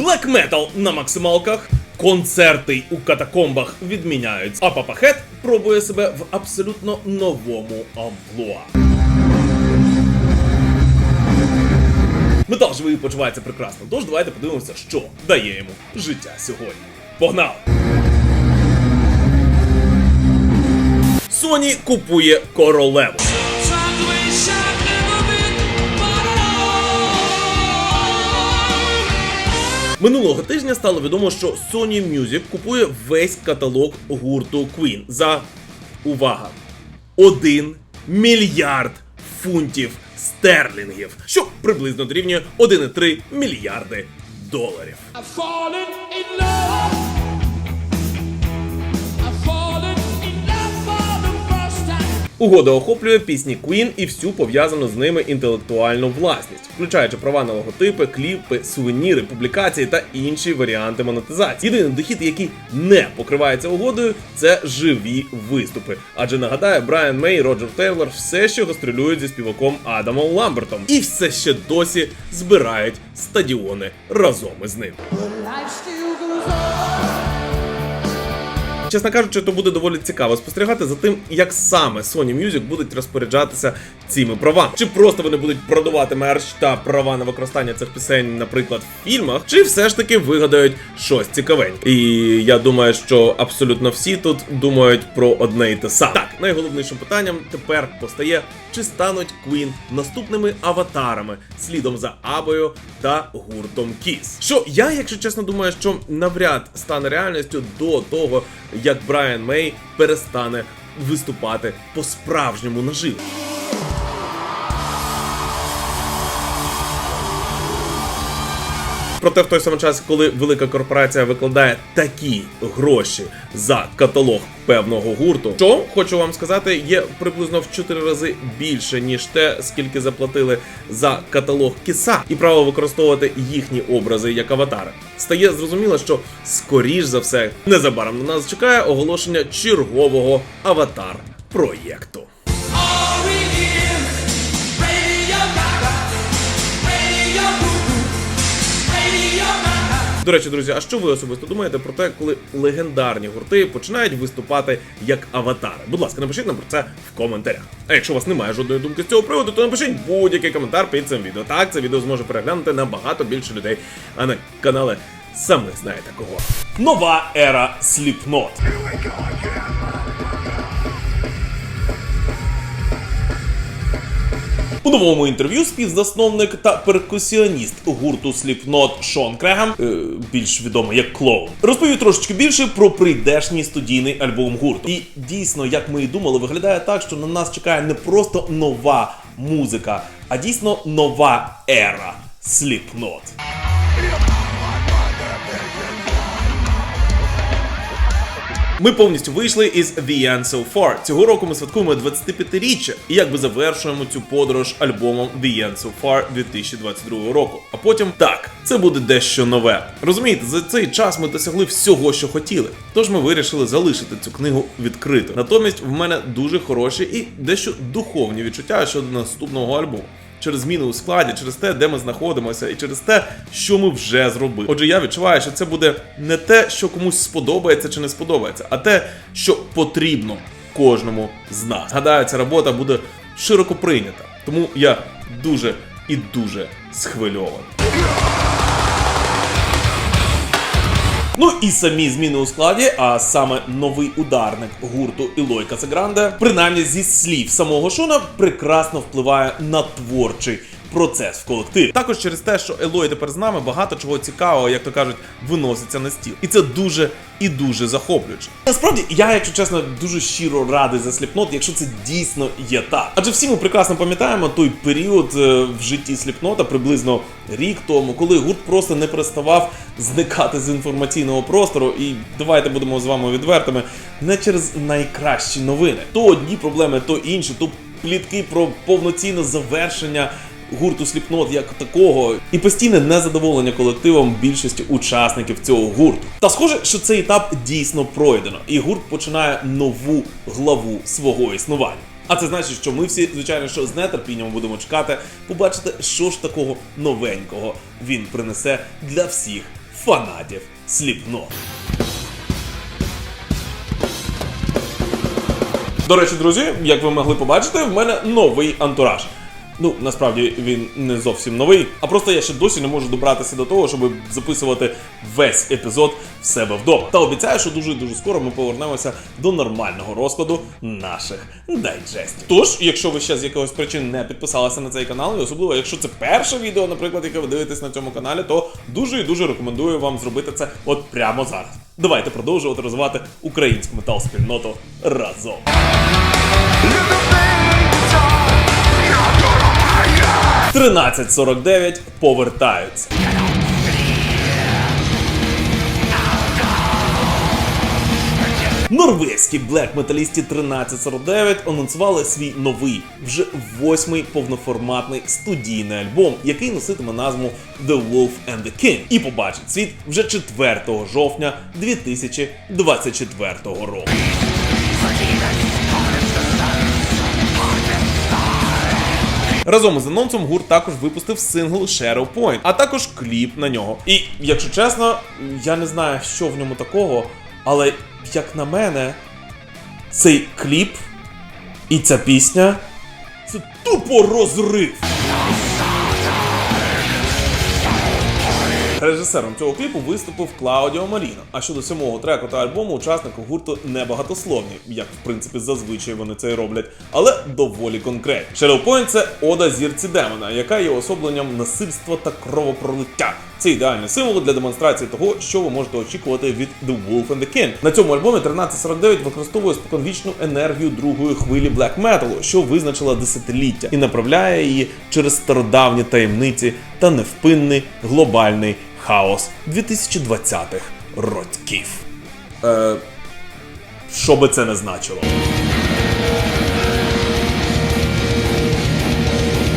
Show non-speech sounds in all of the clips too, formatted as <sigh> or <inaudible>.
Black Metal на максималках. Концерти у катакомбах відміняються, а Папахет пробує себе в абсолютно новому амплуа. Метал живий почувається прекрасно, тож давайте подивимося, що дає йому життя сьогодні. Погнали! Sony купує королеву. Минулого тижня стало відомо, що Sony Music купує весь каталог гурту Queen за увага! 1 мільярд фунтів стерлінгів, що приблизно дорівнює 1,3 мільярди доларів. Угода охоплює пісні Queen і всю пов'язану з ними інтелектуальну власність, включаючи права на логотипи, кліпи, сувеніри, публікації та інші варіанти монетизації. Єдиний дохід, який не покривається угодою, це живі виступи. Адже нагадаю, Брайан Мей Роджер Тейлор все ще гастролюють зі співаком Адамом Ламбертом, і все ще досі збирають стадіони разом із ним. Чесно кажучи, то буде доволі цікаво спостерігати за тим, як саме Sony Music будуть розпоряджатися цими правами. Чи просто вони будуть продавати мерч та права на використання цих пісень, наприклад, в фільмах, чи все ж таки вигадають щось цікавеньке. І я думаю, що абсолютно всі тут думають про одне і те саме. Так, найголовнішим питанням тепер постає, чи стануть Queen наступними аватарами слідом за Абою та гуртом Kiss. Що я, якщо чесно, думаю, що навряд стане реальністю до того, як Брайан Мей перестане виступати по-справжньому наживо. Проте в той самий час, коли велика корпорація викладає такі гроші за каталог певного гурту, що хочу вам сказати, є приблизно в 4 рази більше ніж те, скільки заплатили за каталог кіса, і право використовувати їхні образи як аватари. Стає зрозуміло, що скоріш за все незабаром на нас чекає оголошення чергового аватар проєкту. До речі, друзі, а що ви особисто думаєте про те, коли легендарні гурти починають виступати як аватари? Будь ласка, напишіть нам про це в коментарях. А якщо у вас немає жодної думки з цього приводу, то напишіть будь-який коментар під цим відео. Так, це відео зможе переглянути набагато більше людей, а на канали самі знаєте кого. Нова ера Slipknot. У новому інтерв'ю співзасновник та перкусіоніст гурту Сліпнот Шон Крегам, е, більш відомий як клоун, розповів трошечки більше про прийдешній студійний альбом гурту. І дійсно, як ми і думали, виглядає так, що на нас чекає не просто нова музика, а дійсно нова ера Slipknot. Ми повністю вийшли із The End So Far. Цього року ми святкуємо 25-річчя і якби завершуємо цю подорож альбомом The End So Far 2022 року. А потім так, це буде дещо нове. Розумієте, за цей час ми досягли всього, що хотіли. Тож ми вирішили залишити цю книгу відкритою. Натомість в мене дуже хороші і дещо духовні відчуття щодо наступного альбому через зміни у складі, через те, де ми знаходимося, і через те, що ми вже зробили. Отже, я відчуваю, що це буде не те, що комусь сподобається чи не сподобається, а те, що потрібно кожному з нас. Гадаю, ця робота буде широко прийнята. Тому я дуже і дуже схвильований. Ну і самі зміни у складі, а саме новий ударник гурту Ілой Касагранде, принаймні зі слів самого Шона, прекрасно впливає на творчий процес в колективі. Також через те, що Елой тепер з нами багато чого цікавого, як то кажуть, виноситься на стіл. І це дуже і дуже захоплююче. Насправді, я, якщо чесно, дуже щиро радий за сліпнот, якщо це дійсно є так. Адже всі ми прекрасно пам'ятаємо той період е, в житті сліпнота, приблизно рік тому, коли гурт просто не переставав зникати з інформаційного простору. І давайте будемо з вами відвертими, не через найкращі новини. То одні проблеми, то інші, то плітки про повноцінне завершення гурту Сліпнот як такого, і постійне незадоволення колективом більшості учасників цього гурту. Та схоже, що цей етап дійсно пройдено, і гурт починає нову главу свого існування. А це значить, що ми всі, звичайно, що з нетерпінням будемо чекати, побачити, що ж такого новенького він принесе для всіх фанатів Slipknot. До речі, друзі, як ви могли побачити, в мене новий антураж. Ну, насправді він не зовсім новий, а просто я ще досі не можу добратися до того, щоб записувати весь епізод в себе вдома. Та обіцяю, що дуже дуже скоро ми повернемося до нормального розкладу наших дайджестів. Тож, якщо ви ще з якогось причин не підписалися на цей канал, і особливо якщо це перше відео, наприклад, яке ви дивитесь на цьому каналі, то дуже і дуже рекомендую вам зробити це от прямо зараз. Давайте продовжувати розвивати українську метал спільноту разом. 1349 повертаються. Норвезькі блек-металісті 1349 анонсували свій новий, вже восьмий повноформатний студійний альбом, який носитиме назву The Wolf and the King, і побачить світ вже 4 жовтня 2024 року. Разом із анонсом гурт також випустив сингл Shadow Point, а також кліп на нього. І якщо чесно, я не знаю, що в ньому такого, але як на мене, цей кліп і ця пісня це тупо розрив. Режисером цього кліпу виступив Клаудіо Маріно. А щодо самого треку та альбому, учасники гурту небагатословні, як в принципі зазвичай вони це і роблять, але доволі конкретні. Shadow це ода зірці демона, яка є особленням насильства та кровопролиття. Це ідеальний символ для демонстрації того, що ви можете очікувати від The Wolf and the King. На цьому альбомі 1349 використовує споконвічну енергію другої хвилі блек металу, що визначила десятиліття, і направляє її через стародавні таємниці та невпинний глобальний хаос 2020-х років. Е, що би це не значило.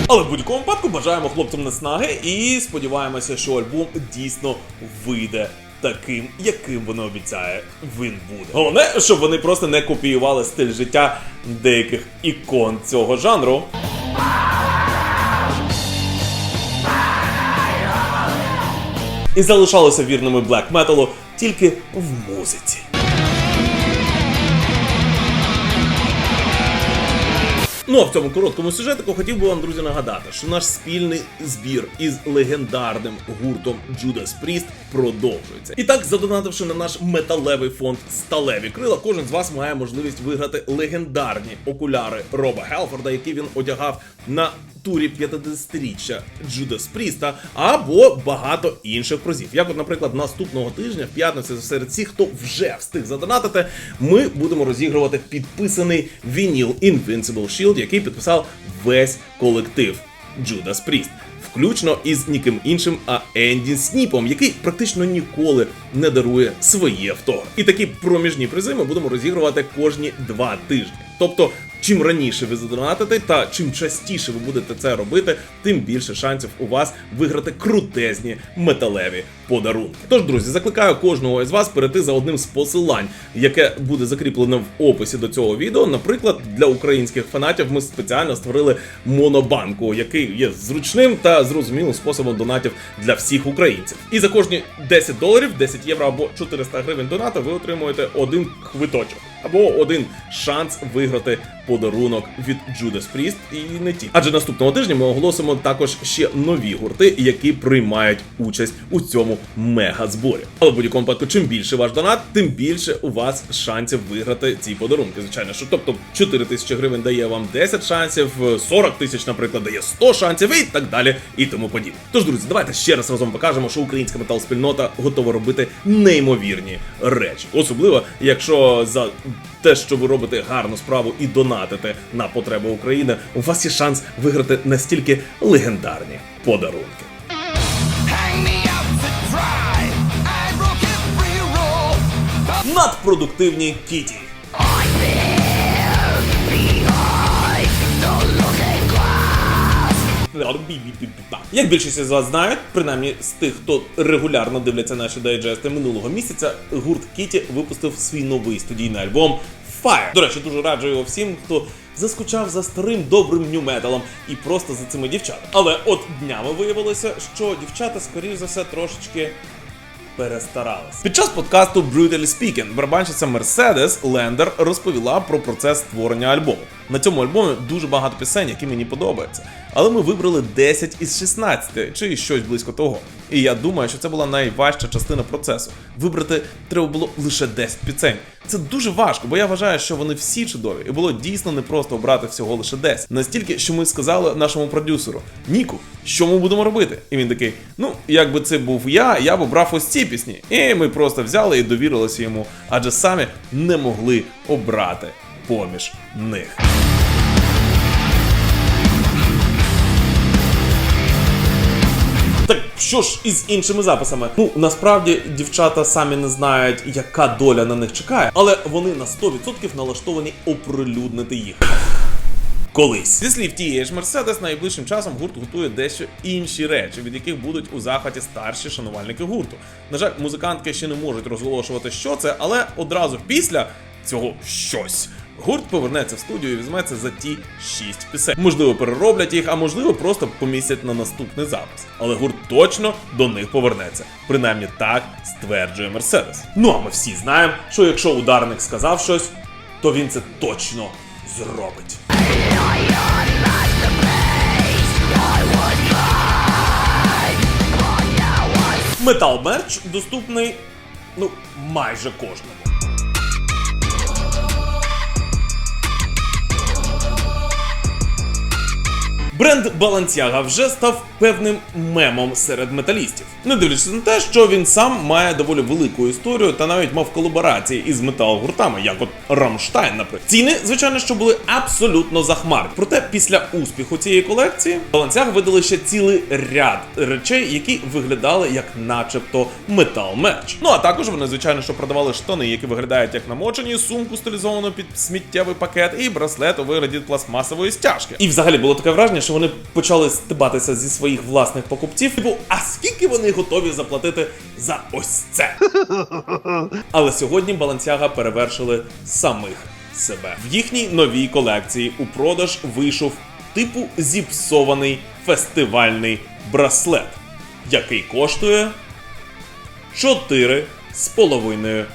Але в будь-якому випадку бажаємо хлопцям наснаги і сподіваємося, що альбом дійсно вийде таким, яким воно обіцяє він буде. Головне, щоб вони просто не копіювали стиль життя деяких ікон цього жанру. І залишалося вірними блек металу тільки в музиці. Ну а в цьому короткому сюжетику хотів би вам, друзі, нагадати, що наш спільний збір із легендарним гуртом Judas Priest продовжується. І так, задонативши на наш металевий фонд Сталеві крила, кожен з вас має можливість виграти легендарні окуляри Роба Гелфорда, які він одягав на турі 50-річчя Judas Priest, або багато інших призів. Як, от, наприклад, наступного тижня, в п'ятницю, серед всіх, хто вже встиг задонатити, ми будемо розігрувати підписаний вініл Invincible Shield, який підписав весь колектив Judas Priest. Включно із ніким іншим, а Енді Сніпом, який практично ніколи не дарує свої авто. І такі проміжні призи ми будемо розігрувати кожні два тижні. Тобто, чим раніше ви задонатите, та чим частіше ви будете це робити, тим більше шансів у вас виграти крутезні металеві подарунки. Тож, друзі, закликаю кожного із вас перейти за одним з посилань, яке буде закріплено в описі до цього відео. Наприклад, для українських фанатів ми спеціально створили монобанку, який є зручним та зрозумілим способом донатів для всіх українців. І за кожні 10 доларів, 10 євро або 400 гривень доната ви отримуєте один квиточок або один шанс виграти подарунок від Judas Priest і не ті. Адже наступного тижня ми оголосимо також ще нові гурти, які приймають участь у цьому мега-зборі. Але в будь-якому випадку, чим більше ваш донат, тим більше у вас шансів виграти ці подарунки. Звичайно, що тобто 4 тисячі гривень дає вам 10 шансів, 40 тисяч, наприклад, дає 100 шансів і так далі, і тому подібне. Тож, друзі, давайте ще раз разом покажемо, що українська метал-спільнота готова робити неймовірні речі, особливо якщо за те, що ви робите гарну справу і донатите на потреби України, у вас є шанс виграти настільки легендарні подарунки. Надпродуктивні Кіті. Як більшість із вас знають, принаймні з тих, хто регулярно дивляться наші дайджести минулого місяця, гурт Кіті випустив свій новий студійний альбом Fire. До речі, дуже раджу його всім, хто заскучав за старим добрим нью-металом і просто за цими дівчатами. Але от днями виявилося, що дівчата, скоріш за все, трошечки перестарались. Під час подкасту Brutally Speaking барабанщиця Мерседес Лендер розповіла про процес створення альбому. На цьому альбомі дуже багато пісень, які мені подобаються. Але ми вибрали 10 із 16, чи щось близько того. І я думаю, що це була найважча частина процесу. Вибрати треба було лише 10 пісень. Це дуже важко, бо я вважаю, що вони всі чудові, і було дійсно непросто обрати всього лише 10. Настільки, що ми сказали нашому продюсеру: Ніку, що ми будемо робити? І він такий: Ну, якби це був я, я б обрав ось ці пісні. І ми просто взяли і довірилися йому, адже самі не могли обрати поміж них. Так що ж із іншими записами? Ну насправді дівчата самі не знають, яка доля на них чекає, але вони на 100% налаштовані оприлюднити їх. Колись зі слів тієї ж Мерседес, найближчим часом гурт готує дещо інші речі, від яких будуть у захваті старші шанувальники гурту. На жаль, музикантки ще не можуть розголошувати, що це, але одразу після цього щось. Гурт повернеться в студію і візьметься за ті шість пісень. Можливо, перероблять їх, а можливо, просто помістять на наступний запис. Але гурт точно до них повернеться. Принаймні так стверджує Мерседес. Ну а ми всі знаємо, що якщо ударник сказав щось, то він це точно зробить. Метал мерч доступний ну майже кожному. Бренд Balenciaga вже став певним мемом серед металістів, не дивлячись на те, що він сам має доволі велику історію та навіть мав колаборації із метал-гуртами, як от Рамштайн, наприклад. Ціни, звичайно, що були абсолютно захмарні. Проте після успіху цієї колекції Balenciaga видали ще цілий ряд речей, які виглядали як начебто метал мерч. Ну а також вони, звичайно, що продавали штани, які виглядають як намочені, сумку стилізовану під сміттєвий пакет, і браслет у вигляді пластмасової стяжки. І взагалі було таке враження, що вони почали стибатися зі своїх власних покупців. Типу, а скільки вони готові заплатити за ось це? <laughs> Але сьогодні Balenciaga перевершили самих себе. В їхній новій колекції у продаж вийшов типу зіпсований фестивальний браслет, який коштує 4 з половиною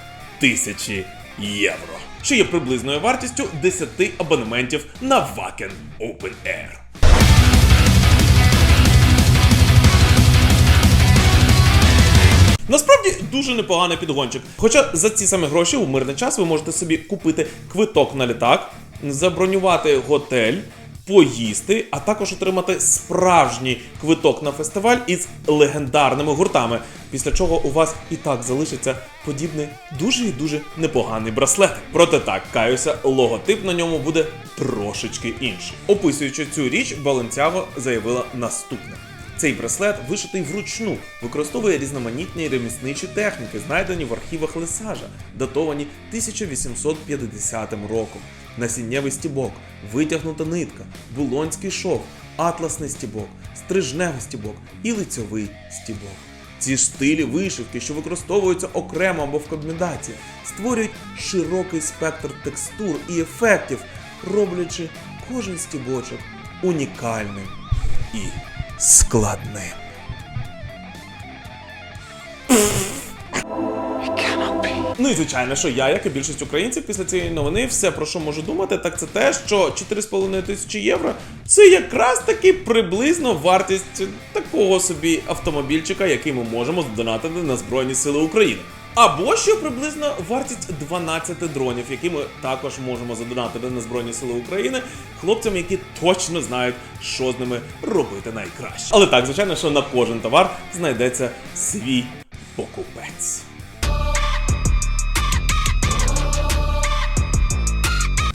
тисячі євро, що є приблизною вартістю 10 абонементів на Wacken Open Air. Насправді дуже непоганий підгончик. Хоча за ці самі гроші у мирний час ви можете собі купити квиток на літак, забронювати готель, поїсти, а також отримати справжній квиток на фестиваль із легендарними гуртами. Після чого у вас і так залишиться подібний дуже і дуже непоганий браслет. Проте так, каюся, логотип на ньому буде трошечки інший. Описуючи цю річ, Balenciaga заявила наступне. Цей браслет вишитий вручну, використовує різноманітні ремісничі техніки, знайдені в архівах Лесажа, датовані 1850 роком. Насіннєвий стібок, витягнута нитка, булонський шов, атласний стібок, стрижневий стібок і лицьовий стібок. Ці стилі вишивки, що використовуються окремо або в комбінації, створюють широкий спектр текстур і ефектів, роблячи кожен стібочок унікальним і складним. Ну і звичайно, що я, як і більшість українців, після цієї новини, все про що можу думати, так це те, що 4,5 тисячі євро це якраз таки приблизно вартість такого собі автомобільчика, який ми можемо здонатити на Збройні Сили України. Або що приблизно вартість 12 дронів, які ми також можемо задонатити на Збройні Сили України хлопцям, які точно знають, що з ними робити найкраще. Але так, звичайно, що на кожен товар знайдеться свій покупець.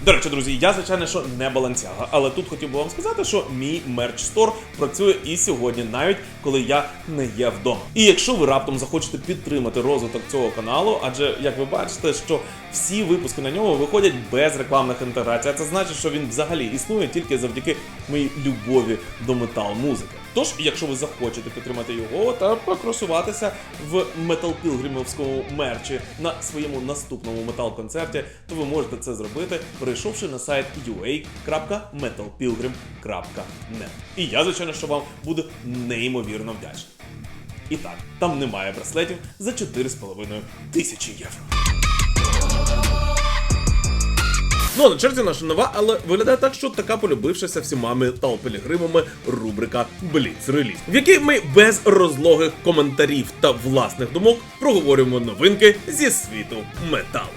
До речі, друзі, я звичайно, що не балансяга, але тут хотів би вам сказати, що мій мерч стор працює і сьогодні, навіть коли я не є вдома. І якщо ви раптом захочете підтримати розвиток цього каналу, адже як ви бачите, що всі випуски на ньому виходять без рекламних інтеграцій, а це значить, що він взагалі існує тільки завдяки моїй любові до метал музики. Тож, якщо ви захочете підтримати його та покрасуватися в метал пілгримовському мерчі на своєму наступному метал-концерті, то ви можете це зробити, перейшовши на сайт ua.metalpilgrim.net. І я, звичайно, що вам буду неймовірно вдячний. І так, там немає браслетів за 4,5 тисячі євро. Ну на черзі наша нова, але виглядає так, що така полюбившася всіма метал-пілігримами рубрика Бліц Реліз, в якій ми без розлогих коментарів та власних думок проговорюємо новинки зі світу металу.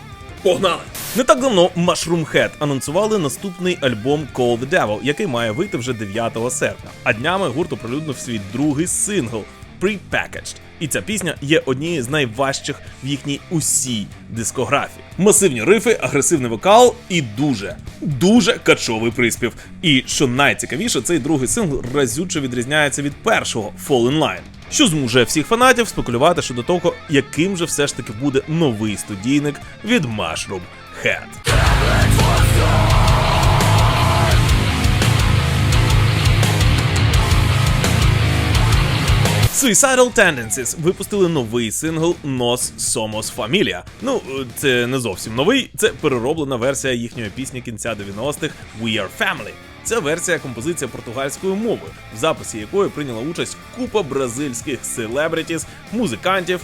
Погнали! Не так давно Mushroom Head анонсували наступний альбом Call the Devil, який має вийти вже 9 серпня. А днями гурт оприлюднив свій другий сингл Prepackaged. І ця пісня є однією з найважчих в їхній усій дискографії. Масивні рифи, агресивний вокал і дуже, дуже качовий приспів. І що найцікавіше, цей другий сингл разюче відрізняється від першого Fall in Line. Що змушує всіх фанатів спекулювати щодо того, яким же все ж таки буде новий студійник від Mushroom Head. Suicidal Tendencies випустили новий сингл Nos Somos Familia. Ну, е, це не зовсім новий, це перероблена версія їхньої пісні кінця 90-х We Are Family. Це версія композиція португальською мовою, в записі якої прийняла участь купа бразильських селебритіс, музикантів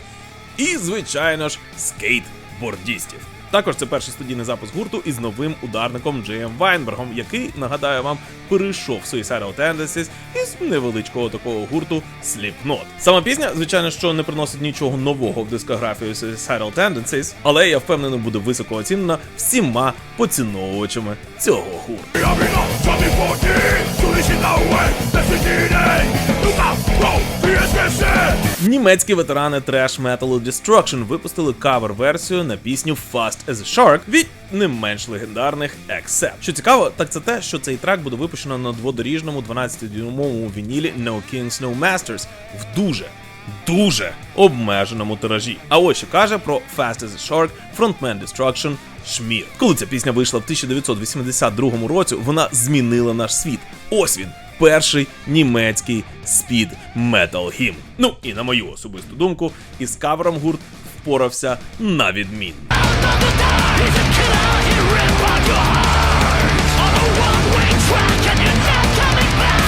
і, звичайно ж, скейтбордістів. Також це перший студійний запуск гурту із новим ударником Джеєм Вайнбергом, який, нагадаю вам, перейшов Suicidal Tendencies із невеличкого такого гурту Slipknot. Сама пісня, звичайно, що не приносить нічого нового в дискографію Suicidal Tendencies, але я впевнений, буде високо оцінена всіма поціновувачами цього гурту. Німецькі ветерани треш металу Destruction випустили кавер-версію на пісню Fast as a Shark від не менш легендарних Accept. Що цікаво, так це те, що цей трек буде випущено на дводоріжному 12-дюймовому вінілі No Kings No Masters в дуже. Дуже обмеженому тиражі. А ось що каже про Fast as a Shark фронтмен Destruction Шмір. Коли ця пісня вийшла в 1982 році, вона змінила наш світ. Ось він, перший німецький спід метал гімн. Ну і на мою особисту думку, із кавером гурт впорався на відмін.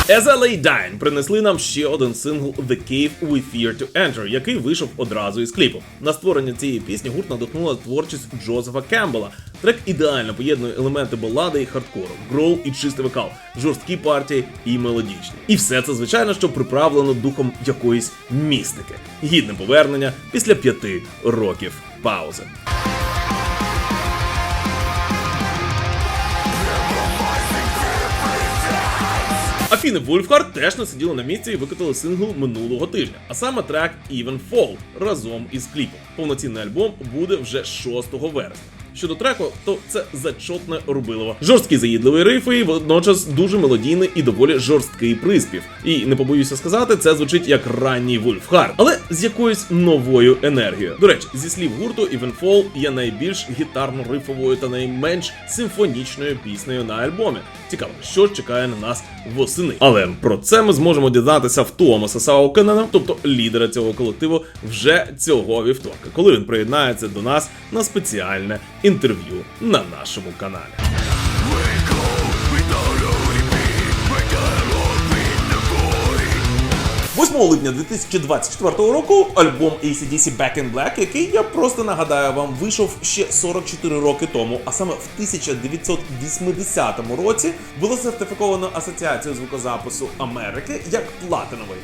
As I Lay Dying принесли нам ще один сингл The Cave We Fear to Enter, який вийшов одразу із кліпу. На створення цієї пісні гурт надихнула творчість Джозефа Кембела. Трек ідеально поєднує елементи балади і хардкору, гроул і чистий вокал, жорсткі партії і мелодічні. І все це, звичайно, що приправлено духом якоїсь містики. Гідне повернення після п'яти років паузи. Афіни Вульфхард теж не сиділи на місці і викотали сингл минулого тижня, а саме трек Even Fall разом із кліпом. Повноцінний альбом буде вже 6 вересня. Щодо треку, то це зачотне рубилово. Жорсткий заїдливий риф і водночас дуже мелодійний і доволі жорсткий приспів. І не побоюся сказати, це звучить як ранній Вульфхард, але з якоюсь новою енергією. До речі, зі слів гурту Even Fall є найбільш гітарно-рифовою та найменш симфонічною піснею на альбомі. Цікаво, що чекає на нас восени. Але про це ми зможемо дізнатися в Томаса Саукенена, тобто лідера цього колективу, вже цього вівторка, коли він приєднається до нас на спеціальне інтерв'ю на нашому каналі. 8 липня 2024 року альбом ACDC Back in Black, який я просто нагадаю вам, вийшов ще 44 роки тому, а саме в 1980 році було сертифіковано Асоціацією звукозапису Америки як платиновий.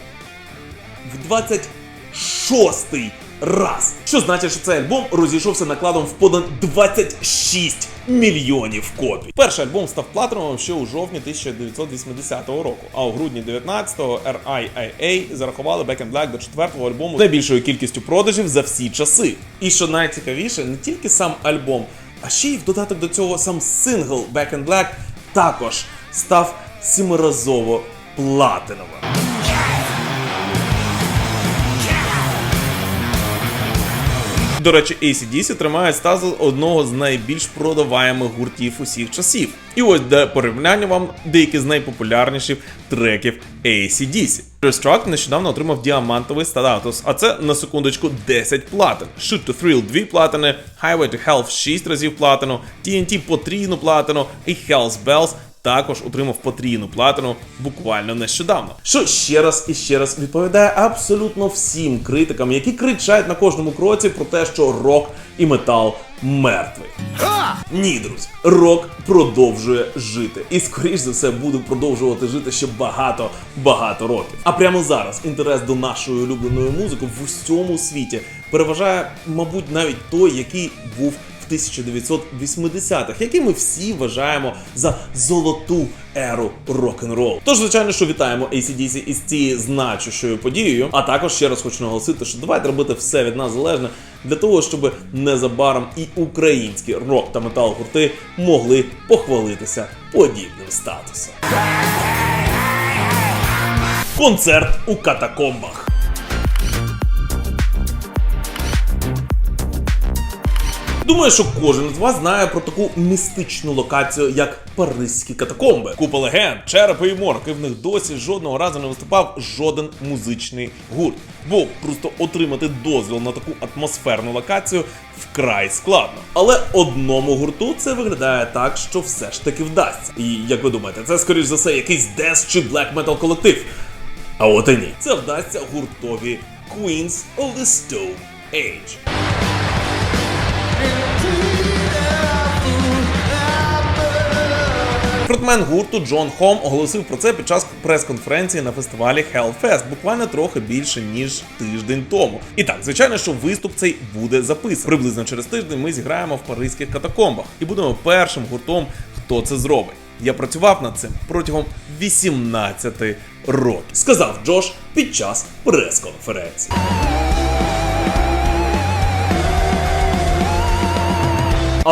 В 26-й раз. Що значить, що цей альбом розійшовся накладом в понад 26 мільйонів копій. Перший альбом став платиновим ще у жовтні 1980 року, а у грудні 19-го RIAA зарахували Back in Black до четвертого альбому з найбільшою кількістю продажів за всі часи. І що найцікавіше, не тільки сам альбом, а ще й в додаток до цього сам сингл Back in Black також став сімиразово платиновим. До речі, ACDC тримає стазу одного з найбільш продаваємих гуртів усіх часів. І ось для порівняння вам деякі з найпопулярніших треків ACDC. Destruct нещодавно отримав діамантовий статус, а це на секундочку 10 платин. Shoot to Thrill 2 платини, Highway to Hell 6 разів платину, TNT потрійну платину і Hell's Bells також отримав потрійну платину буквально нещодавно. Що ще раз і ще раз відповідає абсолютно всім критикам, які кричать на кожному кроці про те, що рок і метал мертвий. Ні, друзі, рок продовжує жити. І скоріш за все буде продовжувати жити ще багато багато років. А прямо зараз інтерес до нашої улюбленої музики в усьому світі переважає, мабуть, навіть той, який був 1980-х, який ми всі вважаємо за золоту еру рок-н-ролу. Тож, звичайно, що вітаємо ACDC із цією значущою подією. А також ще раз хочу наголосити, що давайте робити все від нас залежне для того, щоб незабаром і українські рок та метал гурти могли похвалитися подібним статусом. Концерт у катакомбах. Думаю, що кожен з вас знає про таку містичну локацію, як Паризькі катакомби. Купа легенд, черепи і морки. В них досі жодного разу не виступав жоден музичний гурт. Бо просто отримати дозвіл на таку атмосферну локацію вкрай складно. Але одному гурту це виглядає так, що все ж таки вдасться. І як ви думаєте, це скоріш за все якийсь дес чи блек метал колектив. А от і ні. Це вдасться гуртові Queens of the Stone Age. Фронтмен гурту Джон Хом оголосив про це під час прес-конференції на фестивалі Hellfest буквально трохи більше ніж тиждень тому. І так, звичайно, що виступ цей буде записаний. Приблизно через тиждень ми зіграємо в паризьких катакомбах і будемо першим гуртом, хто це зробить. Я працював над цим протягом 18 років, сказав Джош під час прес-конференції.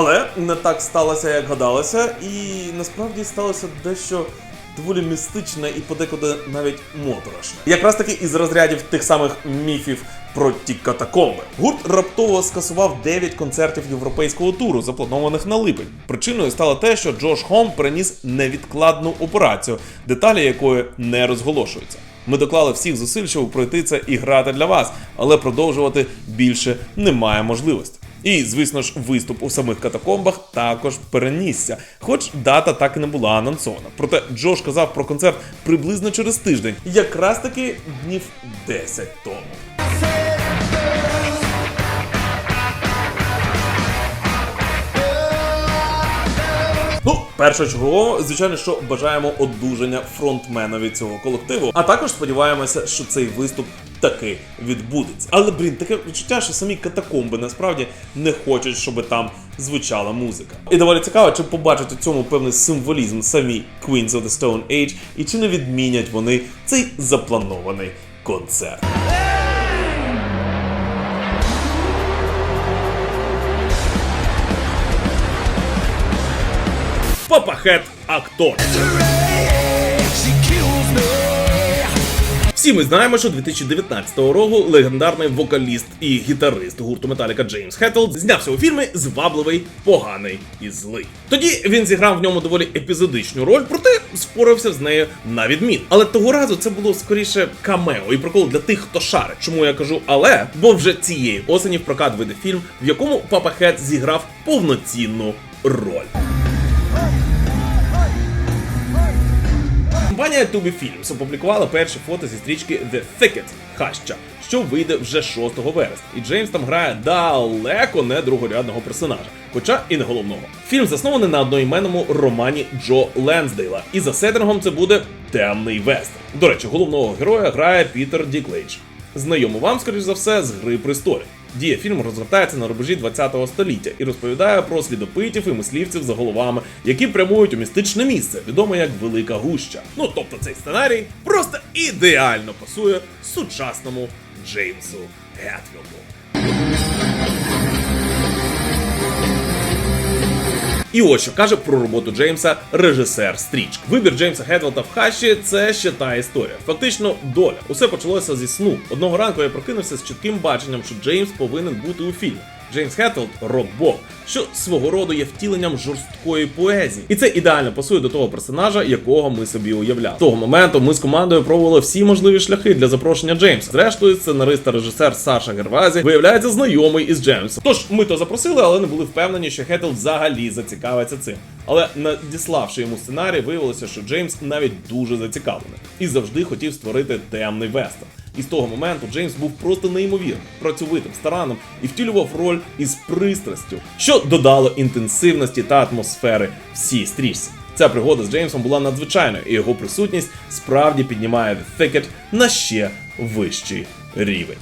Але не так сталося, як гадалося, і насправді сталося дещо доволі містичне і подекуди навіть моторошне. Якраз таки із розрядів тих самих міфів про ті катакомби. Гурт раптово скасував 9 концертів європейського туру, запланованих на липень. Причиною стало те, що Джош Хом переніс невідкладну операцію, деталі якої не розголошуються. Ми доклали всіх зусиль, щоб пройти це і грати для вас, але продовжувати більше немає можливості. І, звісно ж, виступ у самих катакомбах також перенісся, хоч дата так і не була анонсована. Проте Джош казав про концерт приблизно через тиждень, якраз таки днів 10 тому. Ну, першочергово, звичайно, що бажаємо одужання фронтменові цього колективу. А також сподіваємося, що цей виступ таки відбудеться. Але блін, таке відчуття, що самі катакомби насправді не хочуть, щоб там звучала музика. І доволі цікаво, чи побачать у цьому певний символізм самі Queens of the Stone Age, і чи не відмінять вони цей запланований концерт. Папахет актор. Всі ми знаємо, що 2019 року легендарний вокаліст і гітарист гурту Металіка Джеймс Хеттл знявся у фільмі Звабливий, поганий і злий. Тоді він зіграв в ньому доволі епізодичну роль, проте спорався з нею на відмін. Але того разу це було скоріше камео і прикол для тих, хто шарить. Чому я кажу але? Бо вже цієї осені в прокат вийде фільм, в якому Папа Хет зіграв повноцінну роль. Компанія Tubi Films опублікувала перші фото зі стрічки The Thicket Хаща, що вийде вже 6 вересня. І Джеймс там грає далеко не другорядного персонажа, хоча і не головного. Фільм заснований на одноіменному романі Джо Ленсдейла, і за сеттингом це буде темний вест. До речі, головного героя грає Пітер Діклейдж. Знайомо вам, скоріш за все, з Гри престолів. Дія фільму розгортається на рубежі 20-го століття і розповідає про слідопитів і мислівців за головами, які прямують у містичне місце, відоме як Велика Гуща. Ну тобто цей сценарій просто ідеально пасує сучасному Джеймсу Гетфілду. І ось що каже про роботу Джеймса режисер стрічки. Вибір Джеймса Гетфілда в хаші це ще та історія. Фактично, доля. Усе почалося зі сну. Одного ранку я прокинувся з чітким баченням, що Джеймс повинен бути у фільмі. Джеймс Хеттелд рок-бог, що свого роду є втіленням жорсткої поезії. І це ідеально пасує до того персонажа, якого ми собі уявляли. Того моменту ми з командою пробували всі можливі шляхи для запрошення Джеймса. Зрештою, сценарист та режисер Саша Гервазі виявляється знайомий із Джеймсом. Тож ми то запросили, але не були впевнені, що Хеттелд взагалі зацікавиться цим. Але надіславши йому сценарій, виявилося, що Джеймс навіть дуже зацікавлений і завжди хотів створити темний вестерн. І з того моменту Джеймс був просто неймовірним, працьовитим, старанним і втілював роль із пристрастю, що додало інтенсивності та атмосфери всій стрічці. Ця пригода з Джеймсом була надзвичайною, і його присутність справді піднімає The Thicket на ще вищий рівень.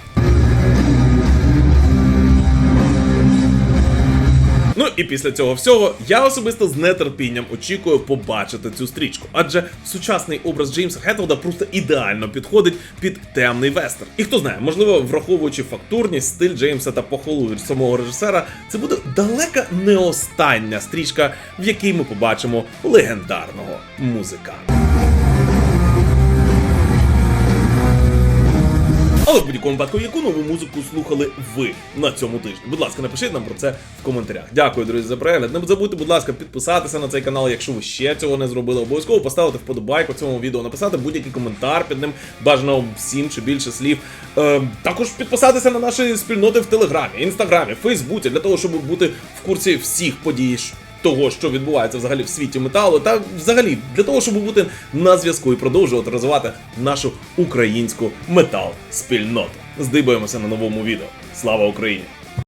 Ну і після цього всього я особисто з нетерпінням очікую побачити цю стрічку, адже сучасний образ Джеймса Хеттелда просто ідеально підходить під темний вестерн. І хто знає, можливо, враховуючи фактурність, стиль Джеймса та похолу від самого режисера, це буде далека не остання стрічка, в якій ми побачимо легендарного музиканта. Але в будь-якому випадку, яку нову музику слухали ви на цьому тижні? Будь ласка, напишіть нам про це в коментарях. Дякую, друзі, за перегляд. Не забудьте, будь ласка, підписатися на цей канал, якщо ви ще цього не зробили. Обов'язково поставити вподобайку цьому відео, написати будь-який коментар під ним, бажано сім чи більше слів. Е, також підписатися на наші спільноти в Телеграмі, Інстаграмі, Фейсбуці, для того, щоб бути в курсі всіх подій. Того, що відбувається взагалі в світі металу, та взагалі для того, щоб бути на зв'язку і продовжувати розвивати нашу українську метал спільноту. Здибаємося на новому відео. Слава Україні!